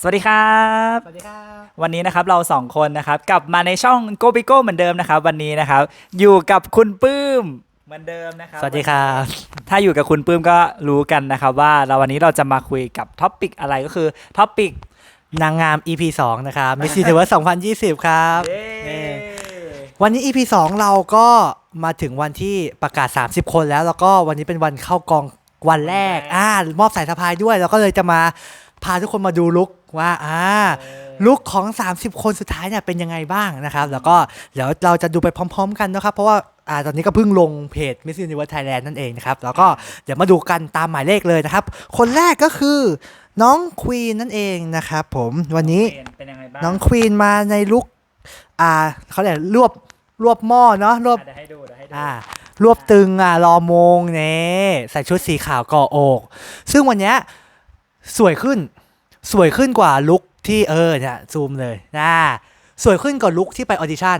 สวัสดีครับ สวัสดีครับ วันนี้นะครับเราสองคนนะครับกลับมาในช่องโก b ิโก้เหมือนเดิมนะครับ วันนี้นะครับ อยู่กับคุณปื้มเหมือนเดิมนะครับ สวัสดีครับ ถ้าอยู่กับคุณปื้มก็รู้กันนะครับว่าเราวันนี้เราจะมาคุยกับท็อปิกอะไรก็คือท็อปิกนางงาม EP 2 นะครับ Miss Universe 2020 ครับเย้วันนี้ EP 2 เราก็มาถึงวันที่ประกาศ 30 คนแล้ว แล้วก็วันนี้เป็นวันเข้ากองวันแรก อ่ามอบสายสะพายด้วยแล้วก็เลยจะมา พาทุกคนมาดูลุกว่าอ่าลุกของ 30 คนสุดท้ายเนี่ยเป็นยังไงบ้างนะครับ แล้วก็เดี๋ยวเราจะดูไปพร้อม ๆ กันนะครับ เพราะว่าอ่าตอนนี้ก็เพิ่งลงเพจ Miss Universe Thailand นั่นเองนะครับ แล้วก็เดี๋ยวมาดูกันตามหมายเลขเลยนะครับ คนแรกก็คือน้องควีนนั่นเองนะครับผมวันนี้เป็นยังไงบ้างน้องควีนมาในลุคอ่าเขาเรียกรวบรวบหม้อเนาะรวบเดี๋ยวให้ดูเดี๋ยวให้ดูอ่ารวบตึงอะรอมงเน่ใส่ชุดสีขาวก่ออก ซึ่งวันเนี้ย สวยขึ้น สวยขึ้นกว่าลุคที่เออเนี่ยซูมเลยนะสวยขึ้นกว่าลุคที่ไปออดิชั่น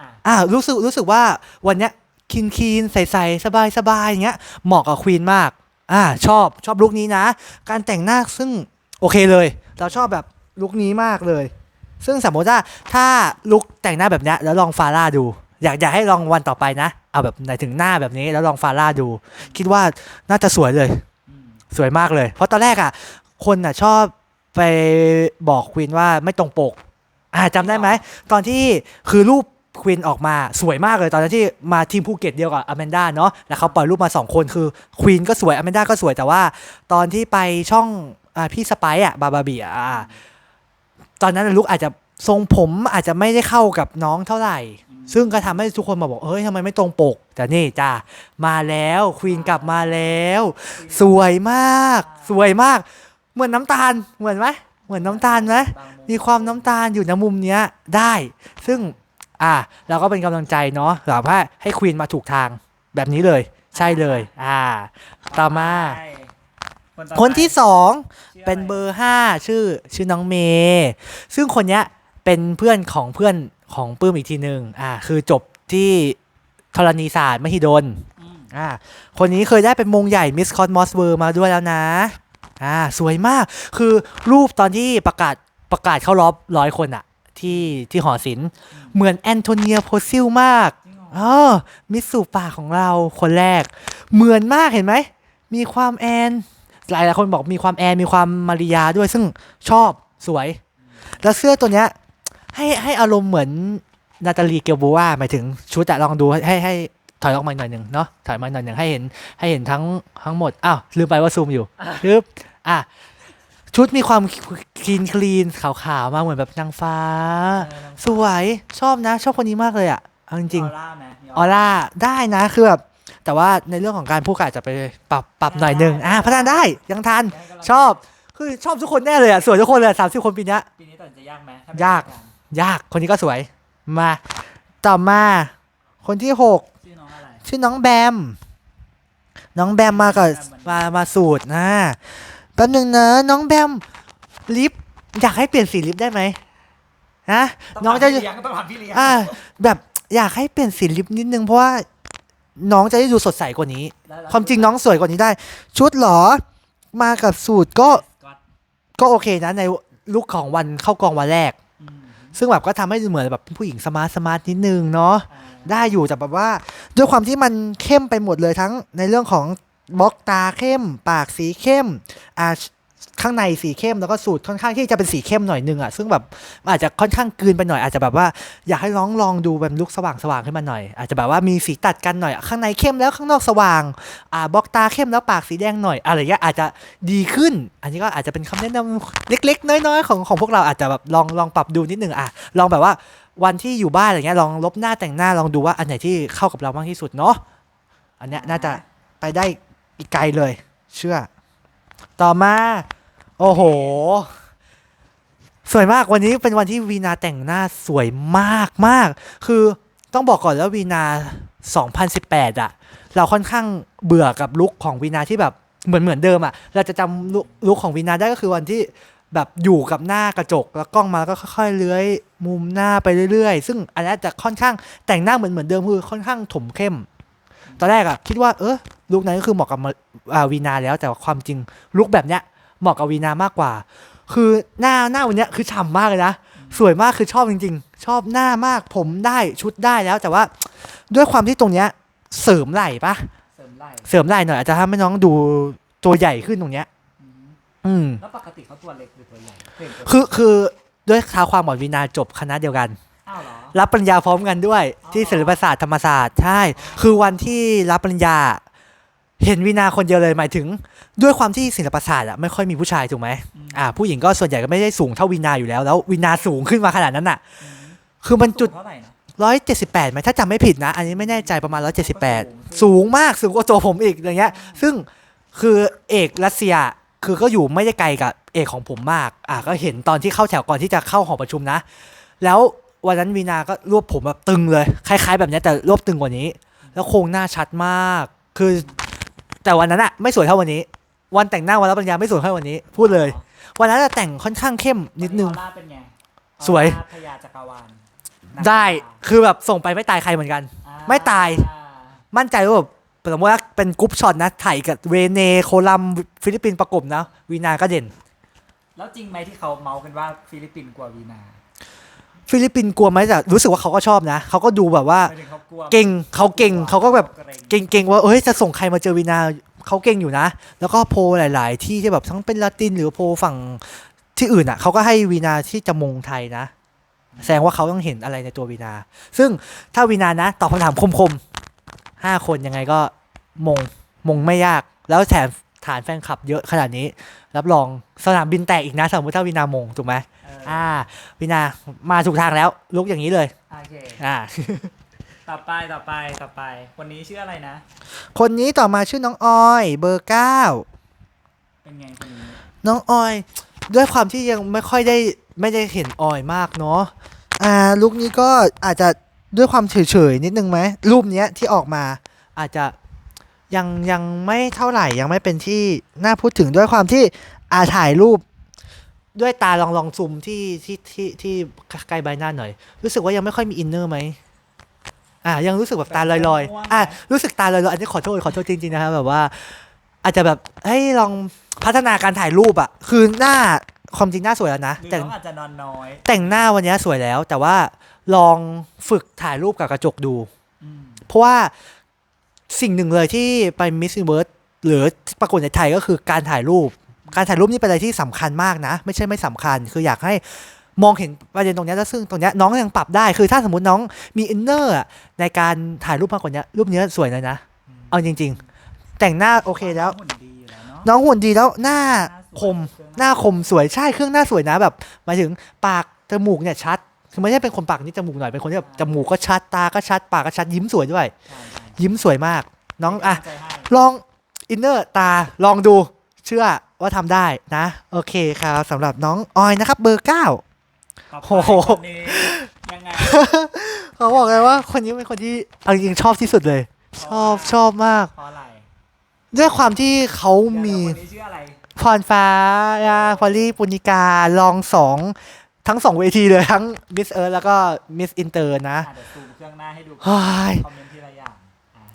อะอ่ารู้สึกรู้สึกว่าวันเนี้ยคินคีนใสๆสบายสบายอย่างเงี้ยเหมาะกับควีนมากอ่าชอบชอบลุคนี้นะ การแต่งหน้าซึ่งโอเคเลย เราชอบแบบลุคนี้มากเลย ซึ่งสมมติว่าถ้าลุคแต่งหน้าแบบเนี้ยแล้วลองฟาร่าดู อยากอยากให้ลองวันต่อไปนะ เอาแบบไหนถึงหน้าแบบนี้แล้วลองฟาร่าดู คิดว่าน่าจะสวยเลยอืม สวยมากเลย เพราะตอนแรกอะ คนอะชอบไปบอกควีนว่าไม่ตรงปก อ่าจำได้ไหม ตอนที่คือรูปควีนออกมาสวยมากเลยตอนนั้นที่มาทีมภูเก็ตเดียวกับอแมนด้าเนาะแล้วเขาปล่อยรูปมา 2 คนคือควีนก็สวยอแมนด้าก็สวยแต่ว่า ตอนที่ไปช่องอาพี่สไปอะบาบาเบีอะอ่าตอนนั้นลุกอาจจะทรงผมอาจจะไม่ได้เข้ากับน้องเท่าไหร่ ซึ่งก็ทำให้ทุกคนมาบอกเฮ้ยทำไมไม่ตรงปก แต่นี่จ้ามาแล้วควีนกลับมาแล้ว สวยมาก สวยมาก เหมือนน้ำตาล เหมือนไหมเหมือนน้ำตาลไหมบางมุมมีความน้ำตาลอยู่ในมุมเนี้ยได้ ซึ่งอ่าเราก็เป็นกำลังใจเนาะหลับว่าให้ควีนมาถูกทางแบบนี้เลย ใช่เลย อ่า ต่อมาใช่ต่อคนที่ไปสองชื่อเป็นอะไรเบอร์ห้าชื่อชื่อน้องเมย์ซึ่งคนเนี้ยเป็นเพื่อนของเพื่อน ของปื้มอีกทีหนึ่งอ่า คือจบที่ธรณีศาสตร์มหิดลอืมอ่า คนนี้เคยได้เป็นมงใหญ่มิสคอนมอสเวอร์มาด้วยแล้วนะ อ่า สวยมาก คือรูปตอนที่ประกาศประกาศเข้ารอบร้อยคนอะที่ที่หอศิลป์เหมือนแอนโทเนียโพซิลมากจริงเหรอเออมิสซูปากของเราคนแรก เหมือนมากเห็นไหม มีความแอน หลายหลายคนบอกมีความแอน มีความมาริยาด้วยซึ่งชอบสวย แล้วเสื้อตัวเนี้ย ให้ให้อารมณ์เหมือนนาตาลีเกลโบวาหมายถึงชุดอะลองดูให้ให้ให้ถอยออกมาหน่อยหนึ่งเนาะถอยมาหน่อยหนึ่งให้เห็นให้เห็นทั้งทั้งหมดอ้าวลืมไปว่าซูมอยู่ลืมอะชุดมีความคลีนคลีนขาวๆมาเหมือนแบบนางฟ้าเออสวยชอบนะชอบคนนี้มากเลยอะเอาจริงออร่าไหมมีๆออร่าได้นะคือแบบแต่ว่าในเรื่องของการพูดก็อาจจะไปปรับปรับหน่อยหนึ่งอะพัฒนาได้ยังทันชอบคือชอบทุกคนแน่เลยอะสวยทุกคนเลยสามสิบคนปีเนี้ยปีนี้ตัดสินใจยากไหมถ้ยากไม่ได้ ยากคนนี้ก็สวย มาต่อมา คนที่หกชื่อน้องอะไร ชื่อน้องแบม น้องแบมมากับมามาสูตรนะแป๊บหนึงนะน้องแบมลิปอยากให้เปลี่ยนสีลิปได้ไหมฮะน้องจะถามพี่เลี้ยงต้องถามพี่เลี้ยงอ่าแบบอยากให้เปลี่ยนสีลิปนิดนึงเพราะว่าน้องจะได้ดูสดใสกว่านี้แล้วความจริงน้องสวยกว่านี้ได้ ชุดเหรอมากับสูตรก็ก็อตก็โอเคนะในลุคของวันเข้ากองวันแรกอืม ซึ่งแบบก็ทำให้ดูเหมือนแบบผู้หญิงสมาร์ทสมาร์ทนิดนึงเนาะอ่าได้อยู่แต่แบบว่า ด้วยความที่มันเข้มไปหมดเลยทั้งในเรื่องของบล็อกตาเข้ม ปากสีเข้มอ่า ข้างในสีเข้มแล้วก็สูตรค่อนข้างที่จะเป็นสีเข้มหน่อยนึงอะซึ่งแบบอาจจะค่อนข้างกลืนไปหน่อยอาจจะแบบว่าอยากให้น้องลองดูแบบลุคสว่างสว่างขึ้นมาหน่อย อาจจะแบบว่ามีสีตัดกันหน่อย ข้างในเข้มแล้วข้างนอกสว่างอ่าบล็อกตาเข้มแล้วปากสีแดงหน่อยอะไรเงี้ยอาจจะดีขึ้น อันนี้ก็อาจจะเป็นคำแนะนำเล็ก ๆ น้อยๆของของพวกเราอาจจะแบบลองลองปรับดูนิดนึงอะลองแบบว่าวันที่อยู่บ้านอะไรเงี้ยลองลบหน้าแต่งหน้าลองดูว่าอันไหนที่เข้ากับเรามากที่สุดเนาะอันเนี้ยน่าจะไปได้อีกไกลเลย เชื่อ ต่อมา โอ้โห สวยมากวันนี้เป็นวันที่วีนาแต่งหน้าสวยมากมาก คือต้องบอกก่อนแล้ววีนา 2018อะเราค่อนข้างเบื่อกับลุคของวีนาที่แบบเหมือนเหมือนเดิมอะเราจะจำลุคของวีนาได้ก็คือวันที่แบบอยู่กับหน้ากระจกแล้วกล้องมาแล้วก็ค่อยๆเลื้อยมุมหน้าไปเรื่อยๆ ซึ่งอันนี้จะค่อนข้างแต่งหน้าเหมือนเหมือนเดิมคือค่อนข้างถมเข้ม ตอนแรกอะคิดว่าเออลุคนั้นก็คือเหมาะกับวีนาแล้วแต่ว่าความจริงลุคแบบเนี้ย เหมาะกับวีนามากกว่า คือหน้าหน้าวันเนี้ยคือฉ่ำมากเลยนะสวยมากคือชอบจริง ๆ ชอบหน้ามากผมได้ชุดได้แล้ว แต่ว่าด้วยความที่ตรงเนี้ยเสริมไหล่ปะเสริมไหล่เสริมไหล่หน่อยอาจจะทำให้น้องดูตัวใหญ่ขึ้นตรงเนี้ย อืมอืมแล้วปกติเขาตัวเล็กหรือตัวใหญ่เห็นตัวคือคือด้วยท้าความหมอนวีนาจบคณะเดียวกันอ้าวเหรอรับปริญญาพร้อมกันด้วยอ๋อที่ศิลปศาสตร์ธรรมศาสตร์ใช่ คือวันที่รับปริญญา เห็นวีนาคนเดียวเลยหมายถึง ด้วยความที่ศิลปศาสตร์อะไม่ค่อยมีผู้ชายถูกไหมอืมอ่า ผู้หญิงก็ส่วนใหญ่ก็ไม่ได้สูงเท่าวีนาอยู่แล้ว แล้ววีนาสูงขึ้นมาขนาดนั้นอะอืมคือมันจุดสูงเท่าไหร่นะร้อยเจ็ดสิบแปดไหมถ้าจำไม่ผิดนะ อันนี้ไม่แน่ใจประมาณร้อยเจ็ดสิบแปดสูงสูงมากสูงกว่าตัวผมอีกอย่างเงี้ย ซึ่งคือเอกรัสเซียคือก็อยู่ไม่ได้ไกลกับเอกของผมมาก อะก็เห็นตอนที่เข้าแถวก่อนที่จะเข้าหอประชุมนะ แล้ววันนั้นวีนาก็รวบผมแบบตึงเลย คล้าย ๆ แบบเนี้ยแต่รวบตึงกว่านี้ แล้วโครงหน้าชัดมาก คือ แต่วันนั้นอะไม่สวยเท่าวันนี้ วันแต่งหน้าวันรับปริญญาไม่สวยเท่าวันนี้ พูดเลย วันนั้นอะแต่งค่อนข้างเข้มนิดนึง ออร่าเป็นไงสวย ออร่าพญาจักรวาลได้คือแบบส่งไปไม่ตายใครเหมือนกัน อ่ไม่ตาย มั่นใจว่าแบบสมมติว่าเป็นกรุ๊ปช็อตนะถ่ายกับเวเนโคลัมฟิลิปปินส์ประกบนะวีนาก็เด่น แล้วจริงไหมที่เขาเมาส์กันว่าฟิลิปปินส์กลัววีนา ฟิลิปปินส์กลัวไหมแต่รู้สึกว่าเขาก็ชอบนะเขาก็ดูแบบว่า หมายถึงเขากลัวเก่งเขาเก่งเขาก็แบบเกรงเก่งๆว่าเอ้ยจะส่งใครมาเจอวีนาเขาเก่งอยู่นะ แล้วก็โพลหลาย ๆ ที่ที่แบบทั้งเป็นลาตินหรือโพลฝั่งที่อื่นอะเขาก็ให้วีนาที่จะมงไทยนะ แสดงว่าเขาต้องเห็นอะไรในตัววีนา ซึ่งถ้าวีนานะตอบคำถามคมๆห้าคนยังไงก็มงมงไม่ยาก แล้วแถมฐานแฟนคลับเยอะขนาดนี้ รับรองสนามบินแตกอีกนะสมมติถ้าวีนามงถูกไหมเอออ่าวีนามาถูกทางแล้ว ลุกอย่างนี้เลยโอเค อ่า ต่อไปต่อไปต่อไป คนนี้ชื่ออะไรนะ คนนี้ต่อมาชื่อน้องออยเบอร์เก้าเป็นไงคนนี้น้องออย ด้วยความที่ยังไม่ค่อยได้ไม่ได้เห็นออยมากเนาะอ่าลุคนี้ก็อาจจะด้วยความเฉยๆนิดนึงไหมรูปเนี้ยที่ออกมาอาจจะยังยังไม่เท่าไหร่ยังไม่เป็นที่น่าพูดถึงด้วยความที่อาถ่ายรูป ด้วยตาลองลองซูมที่ที่ที่ที่ใกล้ใบหน้าหน่อย รู้สึกว่ายังไม่ค่อยมีอินเนอร์ไหมอ่ายังรู้สึกแบบตาลอยๆอะรู้สึกตาลอยๆอันนี้ขอโทษขอโทษจริงๆนะครับแบบว่า อาจจะแบบให้ลองพัฒนาการถ่ายรูปอะคือหน้าความจริงหน้าสวยแล้วนะหรือแต่งน้องอาจจะนอนน้อย แต่งหน้าวันนี้สวยแล้ว แต่ว่าลองฝึกถ่ายรูปกับกระจกดูอืมเพราะว่าสิ่งหนึ่งเลยที่ไปมิส s ิเวิร์สหรือประกวดในไทยก็คือการถ่ายรูป การถ่ายรูปนี่เป็นอะไรที่สำคัญมากนะ ไม่ใช่ไม่สำคัญ คืออยากให้มองเห็นประเด็นตรงเนี้ยแล้วซึ่งตรงเนี้ยน้องยังปรับได้ คือถ้าสมมติน้องมีอินเนอร์ในการถ่ายรูปมากกว่านี้รูปเนี้ยสวยเลยนะ เอาจริง ๆ แต่งหน้าโอเคแล้วหุ่นดีอยู่แล้วเนาะน้องหุ่นดีแล้วหน้าคมเครื่องหน้าคมสวยใช่เครื่องหน้าสวยนะแบบหมายถึงปากจมูกเนี่ยชัดคือไม่ใช่เป็นคนปากนี่จมูกหน่อยเป็นคนที่แบบจมูกก็ชัดตาก็ชัดปากก็ชัดยิ้มสวยด้วยใช่ใช่ยิ้มสวยมาก น้องอะใจให้ลองอินเนอร์ตาลองดูเชื่อ ว่าทำได้นะ โอเคครับสำหรับน้องออยนะครับ เบอร์เก้าต่อไปโอ้โหคนนี้ยังไงเขาบอกเลยว่าคนนี้เป็นคนที่เอาจริงๆชอบที่สุดเลย ชอบชอบมากเพราะอะไรด้วยความที่เขามีเดี๋ยวคนนี้ชื่ออะไรพรฟ้าพอลลี่ปุณิกาลองสองทั้งสองเวทีเลยทั้งมิสเอิร์แล้วก็มิสอินเตอร์นะอะเดี๋ยวซูมเครื่องหน้าให้ดูเฮ้ยคอมเมน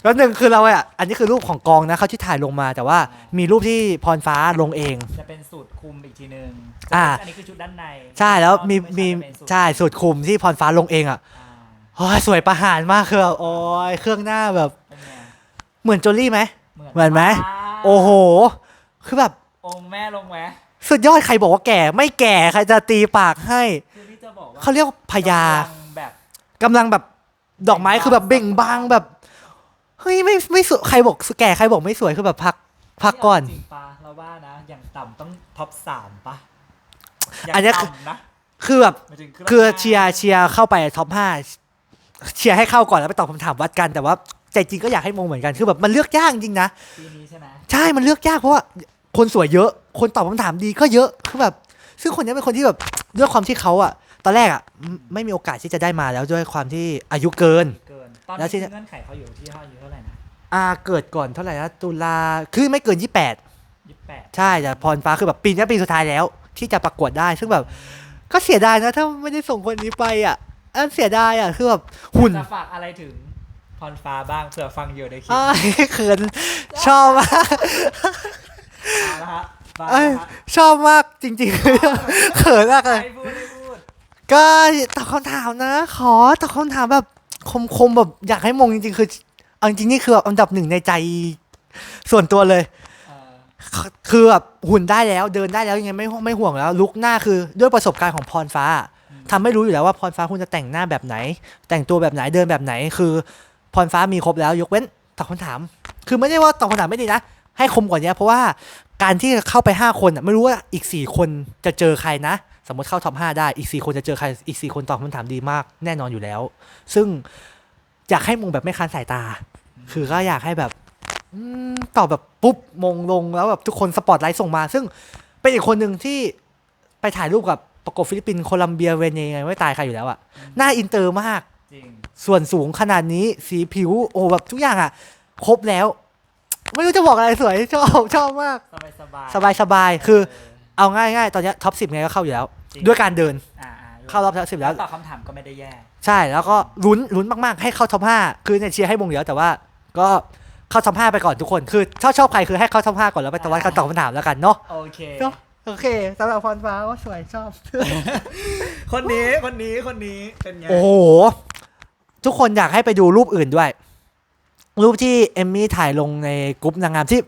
แล้วหนึ่งคือเราอะอันนี้คือรูปของกองนะเขาที่ถ่ายลงมาแต่ว่ามีรูปที่พรฟ้าลงเอง จะเป็นสูตรคุมอีกทีนึงอ่า อันนี้คือชุดด้านในใช่แล้วมีไมีจะเป็นสูตรใช่สุดคุมที่พรฟ้าลงเองอะอ่าโอ้ยสวยประหารมากคือแบบโอ้ยเครื่องหน้าแบบเป็นไงเหมือนโจลี่ไหมเหมือนเหมือนไหมาโอ้โห คือแบบองค์แม่ลงไหมสุดยอดใครบอกว่าแก่ ไม่แก่ใครจะตีปากให้คือที่จะบอกว่าเขาเรียกว่าพญากำลังแบบกำลังแบบดอกไม้คือแบบเบ่งบานแบบ เฮ้ยไม่ไม่สวยใครบอกแก่ใครบอกไม่สวยคือแบบพักพักก่อน จริงปะเราว่านะ อย่างต่ำต้องท็อปสามปะย่างอันเนี้ยคือต่ำนะคือแบบหมายถึงคือเชียร์เชียร์เข้าไปท็อปห้าเชียร์ให้เข้าก่อนแล้วไปตอบคำถามวัดกันแต่ว่าใจจริงก็อยากให้มงเหมือนกันคือแบบมันเลือกยากจริงนะปีนี้ใช่ไหมใช่มันเลือกยากเพราะว่าคนสวยเยอะ คนตอบคำถามดีก็เยอะคือแบบ ซึ่งคนนี้เป็นคนที่แบบด้วยความที่เขาอะตอนแรกอะไม่ไม่มีโอกาสที่จะได้มาแล้วด้วยความที่อายุเกินเกิน ตอนแล้วที่ นี้เงื่อนไขเขาอยู่ที่เท่าอายุเท่าไหร่นะอาเกิดก่อนเท่าไหร่นะตุลาคือไม่เกิน 28 ยี่สิบแปดใช่แต่พรฟ้าคือแบบปีนี้ปีสุดท้ายแล้ว ที่จะประกวดได้ ซึ่งแบบ ก็เสียดายนะ ถ้าไม่ได้ส่งคนนี้ไปอะอันเสียดายอะคือแบบหุ่นจะฝากอะไรถึงพรฟ้าบ้างเผื่อฟังอยู่ในคลิปอ้ายเขินชอบมากเอาละฮะบ้าเอ้ยครับชอบมากจริงๆเขินมากเลย ให้พูดให้พูดก็ตอบคำถามนะ ขอตอบคำถามแบบ คมๆแบบอยากให้มงจริงๆ คือเอาจริงๆนี่คือแบบอันดับหนึ่งในใจส่วนตัวเลยเออคือแบบหุ่นได้แล้วเดินได้แล้วยังไงไม่ไม่ห่วงแล้ว ลุกหน้าคือด้วยประสบการณ์ของพรฟ้าทำให้รู้อยู่แล้วว่าพรฟ้าคุณจะแต่งหน้าแบบไหน แต่งตัวแบบไหนเดินแบบไหน คือพรฟ้ามีครบแล้วยกเว้นตอบคำถาม คือไม่ได้ว่าตอบคำถามไม่ดีนะให้คมกว่านี้เพราะว่าการที่เข้าไป 5 คนอะไม่รู้ว่าอีก 4 คนจะเจอใครนะ สมมติเข้าท็อป5ได้อีก 4 คนจะเจอใครอีก 4 คนตอบคำถามดีมากแน่นอนอยู่แล้ว ซึ่งอยากให้มงแบบไม่คันสายตา คือก็อยากให้แบบอมตอบแบบปุ๊บมงลงแล้วแบบทุกคนสปอตไลท์ส่งมา ซึ่งเป็นอีกคนหนึ่งที่ไปถ่ายรูปกับประกบฟิลิปปินส์โคลัมเบียเวเนไงไม่ตายใครอยู่แล้วอะหน้าอินเตอร์มากจริงส่วนสูงขนาดนี้สีผิว โอ้แบบทุกอย่างอะครบแล้ว ไม่รู้จะบอกอะไรสวยชอบชอบมาก สบายสบายสบายสบายคือ เอาง่ายๆ ตอนเนี้ท็อปสิบไงก็เข้าอยู่แล้วด้วยการเดินอ่าเข้ารอบท็อปสิบแล้ว ตอบคำถามก็ไม่ได้แย่ ใช่แล้วก็ลุ้นลุ้นมากๆ ให้เข้าท็อปห้าคือเนี่ยเชียร์ให้มงอยู่แล้วแต่ว่าก็เข้าท็อปห้าไปก่อนทุกคนคือชอบชอบใครคือให้เข้าท็อปห้าก่อนแล้วไปตะวันกันตอบคำถามแล้วกันเนาะโอเค เนอะโอเคสำหรับพรฟ้าว่าสวยชอบ คนนี้คนนี้คนนี้เป็นไง โอ้โห ทุกคนอยากให้ไปดูรูปอื่นด้วย รูปที่เอมมี่ถ่ายลงในกลุ่มนางงามที่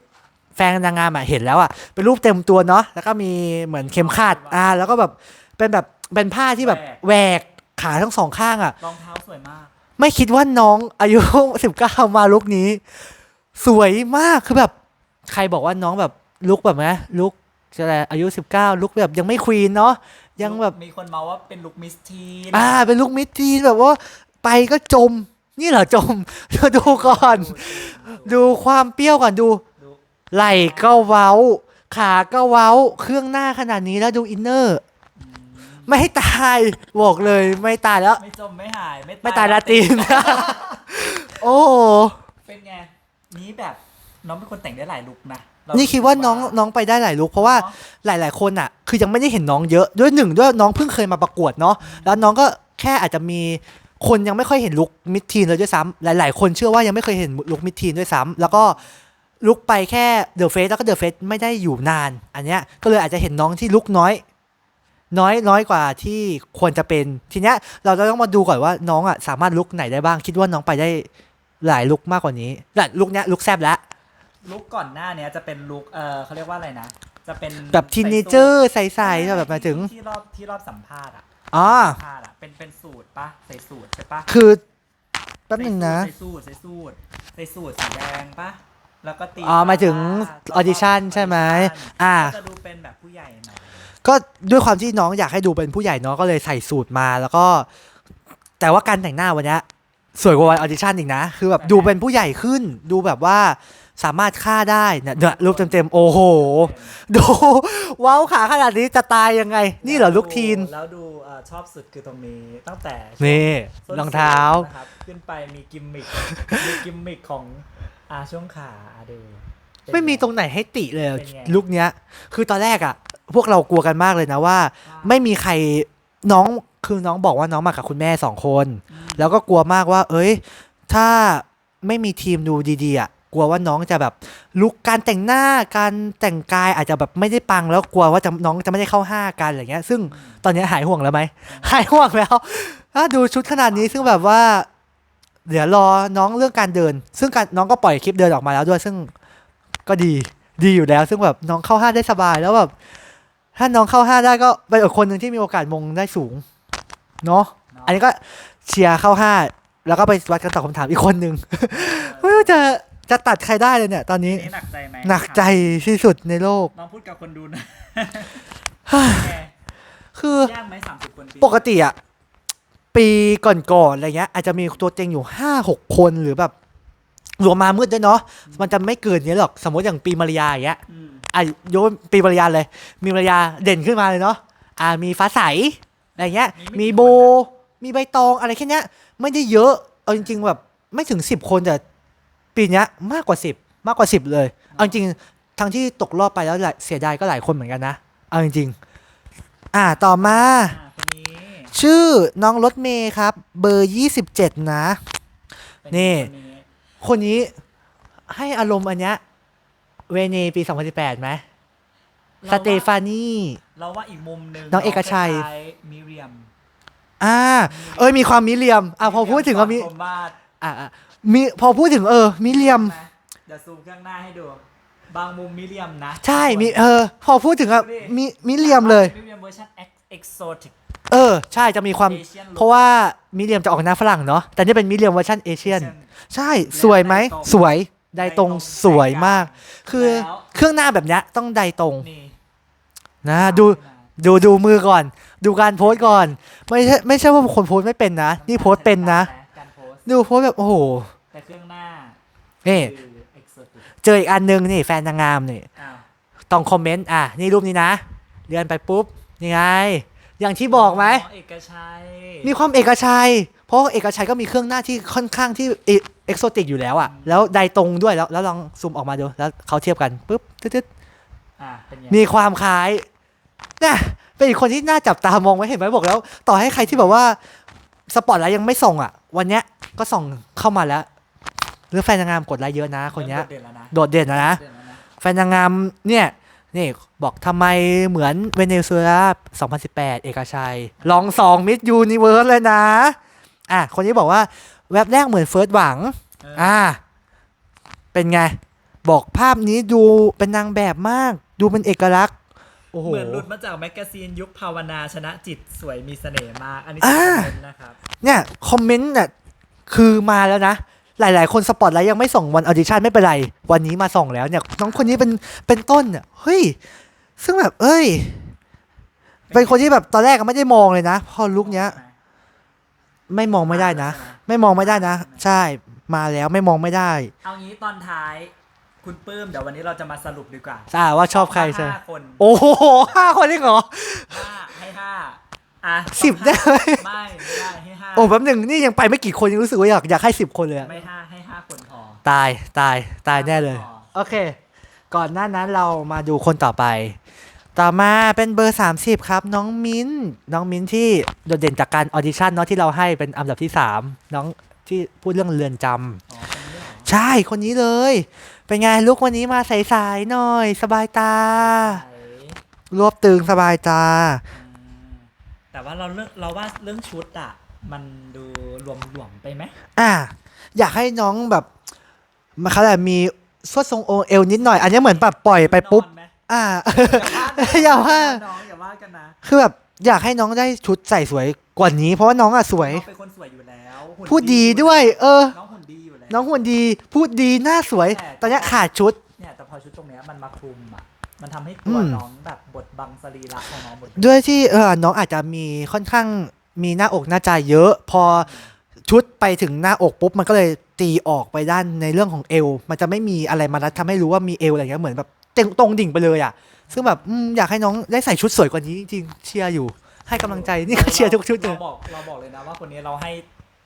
แฟนนางงามอะเห็นแล้วอะเป็นรูปเต็มตัวเนาะแล้วก็มีเหมือนเข็มขัดอ่าแล้วก็แบบเป็นแบบเป็นผ้าที่แบบแหวกขาทั้งสองข้างอะรองเท้าสวยมาก ไม่คิดว่าน้องอายุสิบเก้ามาลุกนี้ สวยมากคือแบบใครบอกว่าน้องแบบลุกแบบนะลุกอะไรอายุสิบเก้าลุกแบบยังไม่ควีนเนาะยังแบบมีคนเมาว่าเป็นลุคมิสทีนอ่าเป็นลูกมิดทีนแบบว่าไปก็จม นี่เหรอจม ดูก่อน ดูความเปรี้ยวก่อนดูดู ไหล่ก็เว้า ขาก็เว้า เครื่องหน้าขนาดนี้แล้วดูอินเนอร์ ไม่ให้ตายบอกเลยไม่ตายแล้ว ไม่จมไม่หาย ไม่ไม่ตายลาตีนโอ้โหเป็นไง นี้แบบน้องเป็นคนแต่งได้หลายลุคนะเรนี่คิดว่าน้องน้องไปได้หลายลุกเพราะว่าเนอะ หลาย ๆ คนอะ คือยังไม่ได้เห็นน้องเยอะด้วยหนึ่งด้วยน้องเพิ่งเคยมาประกวดเนาะแล้วน้องก็แค่อาจจะมีคนยังไม่ค่อยเห็นลุคมิดทีนเลยด้วยซ้ำหลาย ๆ คนเชื่อว่ายังไม่เคยเห็นลุคมิดทีนด้วยซ้ำแล้วก็ ลุกไปแค่เดอะเฟสแล้วก็เดอะเฟสไม่ได้อยู่นาน อันเนี้ยก็เลยอาจจะเห็นน้องที่ลุกน้อย น้อยน้อยกว่าที่ควรจะเป็นทีเนี้ยเราจะต้องมาดูก่อนว่าน้องอะสามารถลุกไหนได้บ้าง คิดว่าน้องไปได้หลายลุกมากกว่านี้แต่ลุกเนี้ยลุกแซบแล้วลุคก่อนหน้าเนี้ยจะเป็นลุคเออเขาเรียกว่าอะไรนะ จะเป็นแบบทีนเนเจอร์ใสๆแบบหมายถึงที่รอบที่รอบสัมภาษณ์อะอ๋อสัมภาษณ์อะเป็นเป็นสูตรปะใส่สูตรใช่ปะคือแป๊บหนึ่งนะใส่สูตรใส่สูตรใส่สูตรสีแดงปะ แล้วก็ตีอ๋อหมายถึงแล้วก็ audition ใช่ไหมอ่า ก็จะดูเป็นแบบผู้ใหญ่หน่อยก็ด้วยความที่น้องอยากให้ดูเป็นผู้ใหญ่เนาะก็เลยใส่สูตรมาแล้วก็ แต่ว่าการแต่งหน้าวันเนี้ยสวยกว่าวันออดิชั่นอีกนะ คือแบบดูเป็นผู้ใหญ่ขึ้น ดูแบบว่าสามารถฆ่าได้เนี่ยเนี่ยรูปเต็มๆ โอ้โห ดูเว้าวขาขนาดนี้จะตายยังไง นี่เหรอลูกทีน แล้วดูเอ่อชอบสุดคือตรงนี้ตั้งแต่นี่ส้นรองเท้าสูนะครับขึ้นไปมีกิมมิคมีกิมมิคของ อาช่วงขาอาดูเป็นไม่มีงตรงไหนให้ติเลยเป็นไง ลุกเนี้ย คือตอนแรกอะพวกเรากลัวกันมากเลยนะว่าว่าไม่มีใครน้องคือน้องบอกว่าน้องมากับคุณแม่สองคนอืมแล้วก็กลัวมากว่า เอ้ย ถ้าไม่มีทีมดูดีๆอะกลัวว่าน้องจะแบบลุกการแต่งหน้าการแต่งกายอาจจะแบบไม่ได้ปังแล้วกลัวว่าจะน้องจะไม่ได้เข้าห้ากันอะไรเงี้ย ซึ่งตอนนี้หายห่วงแล้วไหมหายห่วงแล้วถ้าดูชุดขนาดนี้ซึ่งแบบว่า เดี๋ยวรอน้องเรื่องการเดิน ซึ่งการน้องก็ปล่อยคลิปเดินออกมาแล้วด้วย ซึ่งก็ดีดีอยู่แล้ว ซึ่งแบบน้องเข้าห้าได้สบายแล้วแบบถ้าน้องเข้าห้าได้ก็เป็นอีกคนหนึ่งที่มีโอกาสมงได้สูงเนาะอันนี้ก็เชียร์เข้าห้าแล้วก็ไปวัดกันตอบคำถามอีกคนหนึ่งไม่รู้จะจะตัดใครได้เลยเนี่ย ตอนนี้นี่หนักใจไหมหนักใจที่สุดในโลกน้องพูดกับคนดูนะคือยากไหมสามสิบคนปกติอะ ปีก่อนๆอะไรเงี้ยอาจจะมีตัวเต็งอยู่ห้าหกคนหรือแบบรวมมามืดด้วยเนาะมันจะไม่เกินนี้หรอกสมมติอย่างปีมาริยาอย่างเงี้ยอืมอะโยนปีมาริยาเลย มีมาริยาเด่นขึ้นมาเลยเนาะอ่ามีฟ้าใสอะไรเงี้ย มีโบ มีใบตองอะไรแค่เนี้ยไม่ได้เยอะ เอาจริง ๆ แบบไม่ถึงสิบคนแต่ปีเนี้ยมากกว่าสิบมากกว่าสิบเลย เอาจริงๆทั้งที่ตกรอบไปแล้วหลายเสียดายก็หลายคนเหมือนกันนะ เอาจริง ๆ อ่าต่อมาอ่าคนนี้ ชื่อน้องรถเมย์ครับ เบอร์ยี่สิบเจ็ดนะเป็นี่คนนี้คนนี้ให้อารมณ์อันเนี้ยเวเนปี2018ไหมสเตฟานีเราว่าอีกมุมหนึ่งน้องเอกชัยคล้าๆมิเรียมอ่า เอ้ยมีความมิเลียม อะพอพูดถึงว่ามิผมวาดอะอะมีพอพูดถึงเออ มิเลียมไหเดี๋ยวซูมเครื่องหน้าให้ดู บางมุมมิเรียมนะใช่ มีเออ พอพูดถึงอะมิมิเลียมเลย มิเรียมเวอร์ชันเอ็กโซติก เออ ใช่จะมีความ Asian look เพราะว่ามิเลียมจะออกหน้าฝรั่งเนาะแต่นี่เป็นมิเลียมเวอร์ชันเอเชียน ใช่สวยไหมไดตรงสวยไดตรงสวยมาก คือแล้ว เครื่องหน้าแบบเนี้ยต้องไดตรงนี่นะดูดูดูมือก่อน ดูการโพสต์ก่อน ไม่ใช่ไม่ใช่ว่าคนโพสต์ไม่เป็นนะ นี่โพสต์เป็นนะ การโพสต์ดูโพสต์แบบโอ้โหแต่เครื่องหน้านี่ คือเอ็กโซติกเจออีกอันนึงนี่แฟนนางงามนี่ อ้าวต้องคอมเมนต์อะนี่รูปนี้นะ เลื่อนไปปุ๊บ นี่ไง อย่างที่บอกไหมน้งเอกชัยมีความเอกชัย เพราะเอกชัยก็มีเครื่องหน้าที่ค่อนข้างที่เอเอกโซติกอยู่แล้วอะแล้วไดตรงด้วยแล้วแล้วลองซูมออกมาดูแล้วเขาเทียบกันปุ๊บตึ๊ดอ่าเป็นไงๆมีความคล้ายน่ะเป็นอีกคนที่น่าจับตามองไว้เห็นไหมบอกแล้ว ต่อให้ใครที่แบบว่าสปอตไลท์ยังไม่ส่งอะวันเนี้ยก็ส่งเข้ามาแล้วเรื่องแฟนนางงามกดไลค์เยอะนะคนเนี้ย เริ่มโดดเด่นแล้วนะโดดเด่นนะนะโดดเด่นแล้วนะแฟนนางงามเนี่ย นี่บอกทำไมเหมือนเวเนซุเอลา2018 เอกชัย ลองสองมิดยูนิเวิร์สเลยนะ อะ คนนี้บอกว่าแว็บแรกเหมือนเฟิร์สหวังเอออ่า เป็นไง บอกภาพนี้ดูเป็นนางแบบมาก ดูเป็นเอกลักษณ์โอ้โหเหมือนหลุดมาจากแมกกาซีนยุคภาวนาชนะจิตสวยมีเสน่ห์มาก อันนี้อ่าคอมเมนต์นะครับ เนี่ย คอมเมนต์น่ะคือมาแล้วนะ หลาย ๆ คนสปอตไลท์ยังไม่ส่งวันออดิชั่นไม่เป็นไร วันนี้มาส่งแล้วเนี่ยน้องคนนี้เป็นเป็นต้นเนี่ยเฮ้ย ซึ่งแบบ เอ้ย เป็นคนที่แบบตอนแรกก็ไม่ได้มองเลยนะ พอลุกเนี้ย ไม่มองไม่ได้นะ ไม่มองไม่ได้นะ ใช่มาแล้วไม่มองไม่ได้ เอางี้ตอนท้ายคุณปื้มเดี๋ยววันนี้เราจะมาสรุปดีกว่าอ่าว่าชอบใครใช่ไหมห้าคน โอ้โหห้าคนนี่เหรอ ห้าให้ห้า อะสิบได้ไหม ไม่ไม่ได้ให้ห้าโอ้แป๊บหนึ่งนี่ยังไปไม่กี่คนยังรู้สึกว่าอยากอยากให้สิบคนเลยอะไม่ห้าให้ห้าคนพอ ตายตายตายแน่เลยพอโอเค ก่อนหน้านั้นเรามาดูคนต่อไป ต่อมาเป็นเบอร์ 30 ครับ น้องมิ้น น้องมิ้นที่โดดเด่นจากการออดิชั่นเนาะที่เราให้เป็นอันดับที่ 3 น้องที่พูดเรื่องเรือนจำ อ๋อคนนี้เหรอใช่คนนี้เลย เป็นไงลุกวันนี้มาใสๆหน่อย สบายตาใสรวบตึงสบายตาอืม แต่ว่าเราเลือกเราว่าเรื่องชุดอะมันดูรวมหลวมๆไปไหมอ่า อยากให้น้องแบบมาเขาแหละมีสวดทรงองค์เอวนิดหน่อย อันนี้เหมือนแบบปล่อยไปปุ๊บ นอนไหมอ่าออย่าว่าน้องอย่าว่ากันนะคือแบบอยากให้น้องได้ชุดใส่สวยกว่านี้ เพราะว่าน้องอะสวย น้องเป็นคนสวยอยู่แล้วหุ่นพูดดีด้วย เออ น้องหุ่นดีอยู่แล้ว น้องหุ่นดี พูดดีหน้าสวย แต่ ตอนเนี้ยขาดชุด เนี่ยแต่พอชุดตรงเนี้ยมันมาคลุมอะ มันทำให้ตัวอืม น้องแบบบดบังสรีระของน้องหมดเลยด้วยที่เออน้องอาจจะมีค่อนข้างมีหน้าอกหน้าใจเยอะ พอชุดไปถึงหน้าอกปุ๊บมันก็เลยตีออกไปด้านในเรื่องของเอว มันจะไม่มีอะไรมารัดทำให้รู้ว่ามีเอวอะไรเงี้ยเหมือนแบบเต็งตรงดิ่งไปเลยอะ ซึ่งแบบอืมอยากให้น้องได้ใส่ชุดสวยกว่านี้จริงๆเชียร์อยู่ ให้กำลังใจนี่ก็เชียร์ทุกชุดเลยเราบอกเราบอกเลยนะว่าคนนี้เราให้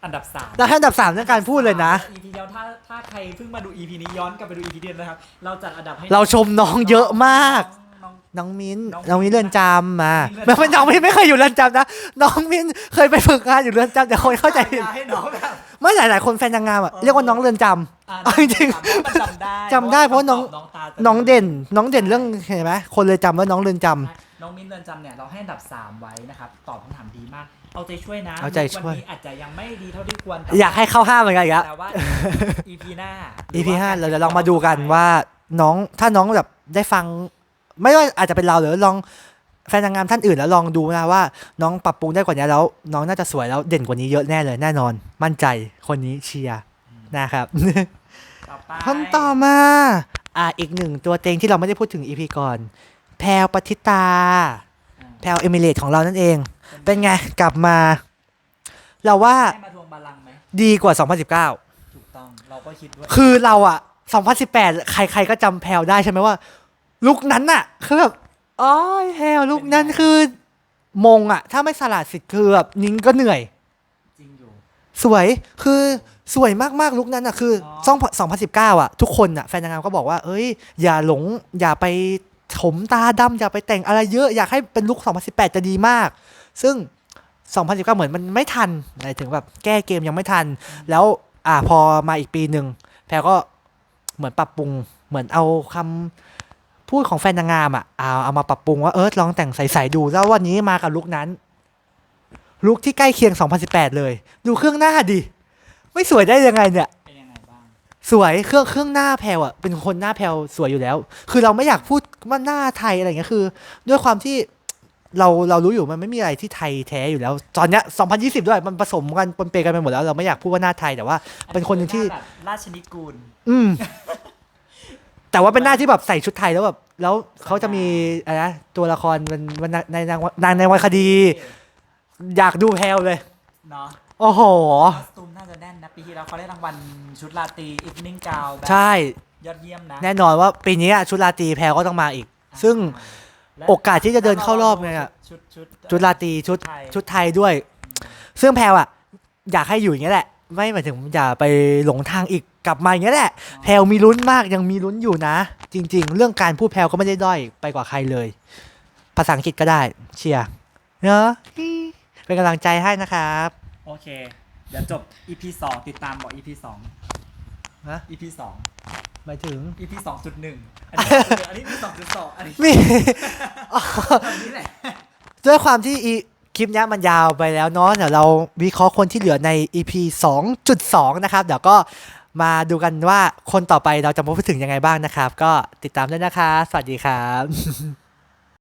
อันดับสามแล้วให้อันดับสามเรื่องการพูดเลยนะอีพีเดียวถ้าถ้าใครเพิ่งมาดู EP นี้ย้อนกลับไปดู EP เดียวนะครับ เราจัดอันดับให้เราชมน้องเยอะมาก น้อง น้องมิ้น น้องมิ้นน้องมิ้นเรือนจำมาน้องมิ้นเรือนจำไม่ไม่น้องมิ้นไม่เคยอยู่เรือนจำนะ น้องมิ้นเคยไปฝึกงานอยู่เรือนจำแต่คนเข้าใจผิดอย่ให้น้องแบบไม่หลายๆคนแฟนนางงามอะเออเรียกว่าน้องเรือนจำอะเอาจริงมันจำได้จำได้เพราะน้องน้องตาจะน้องเด่น น้องเด่นเรื่องเห็นไหมคนเรือนจำแล้วน้องเรือนจำ น้องมิ้นเรือนจำเนี่ยเราให้อันดับ3ไว้นะครับ ตอบคำถามดีมาก เอาใจช่วยนะเอาใจช่วย นนี้อาจจะยังไม่ดีเท่าที่ควรแต่อยากให้เข้าห้าเหมือนกันอีกแล้ว แต่ว่า EP หน้า EP ห้าเราจะลองมาดูกันว่าน้องถ้าน้องแบบได้ฟัง ไม่ว่าอาจจะเป็นเราหรือลองแฟนนางงามท่านอื่นแล้วลองดูนะว่า น้องปรับปรุงได้กว่านี้แล้ว น้องน่าจะสวยแล้วเด่นกว่านี้เยอะแน่เลยแน่นอน มั่นใจคนนี้เชียร์นะครับ ต่อไปคนต่อมา อ่าอีกหนึ่งตัวเต็งที่เราไม่ได้พูดถึงอีพีก่อน แพลวปฏิตาอ่าแพลวเอมิเรตของเรานั่นเอง เป็นไงกลับมา เราว่าให้มาทวงบาลังก์ไหมดีกว่า 2019 ถูกต้องเราก็คิดว่าคือเราอะ2018 ใครๆก็จำแพลวได้ใช่ไหมว่า ลุกนั้นอะคือแบบอ๋อแพลวลุกนั้นคือมงอะถ้าไม่สละสิทธิ์คือแบบนิ้งก็เหนื่อย จริงอยู่ สวยคือสวยมาก ๆ ลุกนั้นอะ คือซ่อง2019อะ ทุกคนอะ แฟนนางงามก็บอกว่า เอ้ย อย่าหลง อย่าไปถมตาดำอย่าไปแต่งอะไรเยอะ อยากให้เป็นลุค2018 จะดีมาก ซึ่ง 2019 เหมือนมันไม่ทันหมายถึงแบบแก้เกมยังไม่ทัน แล้วอ่าพอมาอีกปีหนึ่งแพรก็เหมือนปรับปรุงเหมือนเอาคำพูดของแฟนนางงามอะเอาเอามาปรับปรุงว่าเออลองแต่งใสๆดูแล้ววันนี้มากับลุคนั้นลุคที่ใกล้เคียง 2018 เลย ดูเครื่องหน้าดิ ไม่สวยได้ยังไงเนี่ยเป็นยังไงบ้างสวยเครื่องเครื่องหน้าแพลวอะเป็นคนหน้าแพลวสวยอยู่แล้ว คือเราไม่อยากพูดว่าหน้าไทยอะไรเงี้ยคือ ด้วยความที่ เราเรารู้อยู่มันไม่มีอะไรที่ไทยแท้อยู่แล้ว ตอนเนี้ย2020 ด้วยมันผสมกันปนเปกันไปหมดแล้ว เราไม่อยากพูดว่าหน้าไทยแต่ว่า เป็นคนหนึ่งที่ แบบราชนิกูล อืม แต่ว่าเป็นหน้าที่แบบใส่ชุดไทยแล้วแบบแล้วเขาจะมีอะไรนะตัวละครมันมันในนางนางในวรรณคดี อยากดูแพลวเลย เนาะโอ้โห คอสตูมน่าจะแน่นนะ ปีที่แล้วเขาได้รางวัลชุดราตรีอีฟนิ่งกาวแบบใช่ ยอดเยี่ยมนะแน่นอนว่าปีนี้ชุดราตรีแพลวก็ต้องมาอีก ซึ่งและ โอกาสที่จะเดินเข้ารอบไงอะชุดชุดชุดราตรีชุดไทยชุดไทยด้วย ซึ่งแพลวอะอยากให้อยู่อย่างเงี้ยแหละ ไม่หมายถึงอย่าไปหลงทางอีกกลับมาอย่างเงี้ยแหละ แพลวมีลุ้นมากยังมีลุ้นอยู่นะ จริง ๆ เรื่องการพูดแพลวก็ไม่ได้ด้อยไปกว่าใครเลย ภาษาอังกฤษก็ได้เชียร์เนอะเป็นกำลังใจให้นะครับ โอเค เดี๋ยวจบ EP สองติดตามบอก EP สองฮะ EP สอง หมายถึง EP สองจุดหนึ่งอันนี้อันนี้ EP สองจุดสองอันนี้มีอันนี้แหละ ด้วยความที่อีคลิปเนี้ยมันยาวไปแล้วเนาะเดี๋ยวเราวิเคราะห์คนที่เหลือใน EP 2.2 นะครับ เดี๋ยวก็มาดูกันว่าคนต่อไปเราจะพูดถึงยังไงบ้างนะครับ ก็ติดตามด้วยนะคะ สวัสดีครับ